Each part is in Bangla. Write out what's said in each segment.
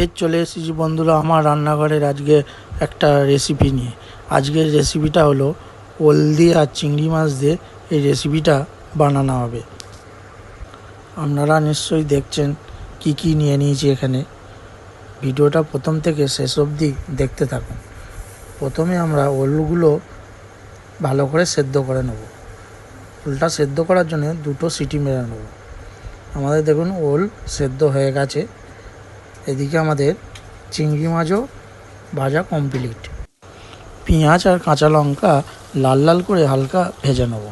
ফের চলে এসেছি বন্ধুরা আমার রান্নাঘরের আজকে একটা রেসিপি নিয়ে। আজকের রেসিপিটা হলো ওল দিয়ে আর চিংড়ি মাছ দিয়ে এই রেসিপিটা বানানো হবে। আপনারা নিশ্চয়ই দেখছেন কি কি নিয়ে নিয়েছি এখানে। ভিডিওটা প্রথম থেকে শেষ অবধি দেখতে থাকুন। প্রথমে আমরা ওলগুলো ভালো করে সেদ্ধ করে নেব। ওলটা সেদ্ধ করার জন্য দুটো সিটি মেরে নেব। আমাদের দেখুন ওল সেদ্ধ হয়ে গেছে। এদিকে আমাদের চিংড়ি মাছও ভাজা কমপ্লিট পেঁয়াজ আর কাঁচা লঙ্কা লাল লাল করে হালকা ভেজে নেব।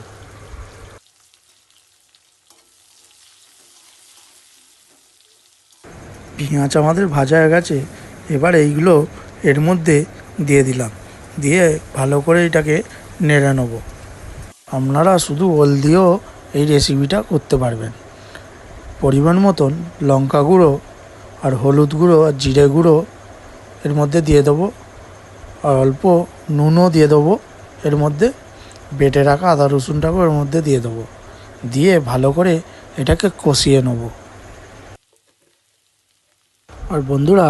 পেঁয়াজ আমাদের ভাজা হয়ে গেছে, এবার এইগুলো এর মধ্যে দিয়ে দিলাম। দিয়ে ভালো করে এটাকে নেড়ে নেব। আপনারা শুধু ওল দিয়েও এই রেসিপিটা করতে পারবেন। পরিমাণ মতন লঙ্কা গুঁড়ো আর হলুদ গুঁড়ো আর জিরে গুঁড়ো এর মধ্যে দিয়ে দেবো। আর অল্প নুনও দিয়ে দেবো। এর মধ্যে বেটে রাখা আদা রসুনটাকেও এর মধ্যে দিয়ে দেবো। দিয়ে ভালো করে এটাকে কষিয়ে নেব। আর বন্ধুরা,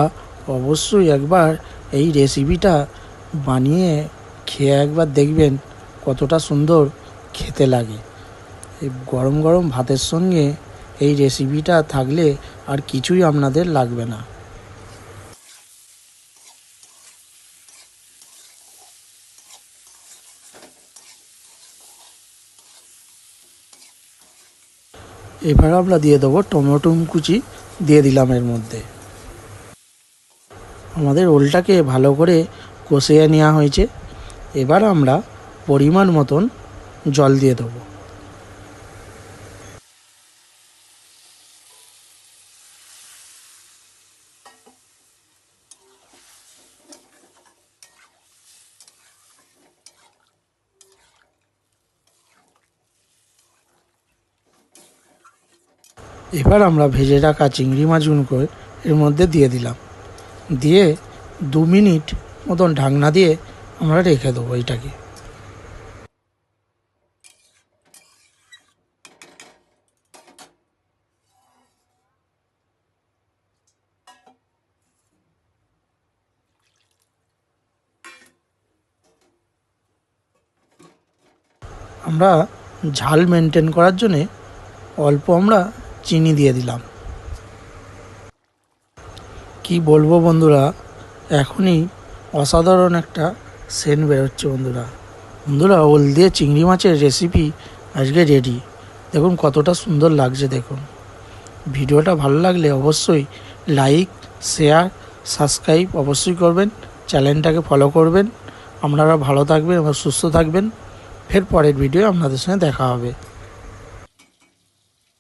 অবশ্যই একবার এই রেসিপিটা বানিয়ে খেয়ে একবার দেখবেন কতটা সুন্দর খেতে লাগে। এই গরম গরম ভাতের সঙ্গে এই রেসিপিটা থাকলে আর কিছুই আপনাদের লাগবে না। এবার আমরা দিয়ে দেবো টমেটো কুচি, দিয়ে দিলাম এর মধ্যে। আমাদের ওলটাকে ভালো করে কষিয়ে নেওয়া হয়েছে। এবার আমরা পরিমাণ মতন জল দিয়ে দেবো। এবার আমরা ভেজে রাখা চিংড়ি মাছগুলোকে এর মধ্যে দিয়ে দিলাম। দিয়ে দু মিনিট মতন ঢাকনা দিয়ে আমরা রেখে দেবো এটাকে। আমরা ঝাল মেনটেন করার জন্যে অল্প আমরা চিনি দিয়ে দিলাম। কি বলব বন্ধুরা, এখনই অসাধারণ একটা সেন্ট বেরোচ্ছে বন্ধুরা। বন্ধুরা, ওল দিয়ে চিংড়ি মাছের রেসিপি আজকে রেডি দেখুন কতটা সুন্দর লাগছে, দেখুন। ভিডিওটা ভালো লাগলে অবশ্যই লাইক শেয়ার সাবস্ক্রাইব অবশ্যই করবেন চ্যানেলটাকে ফলো করবেন। আপনারা ভালো থাকবেন এবং সুস্থ থাকবেন। ফের পরের ভিডিও আপনাদের সঙ্গে দেখা হবে।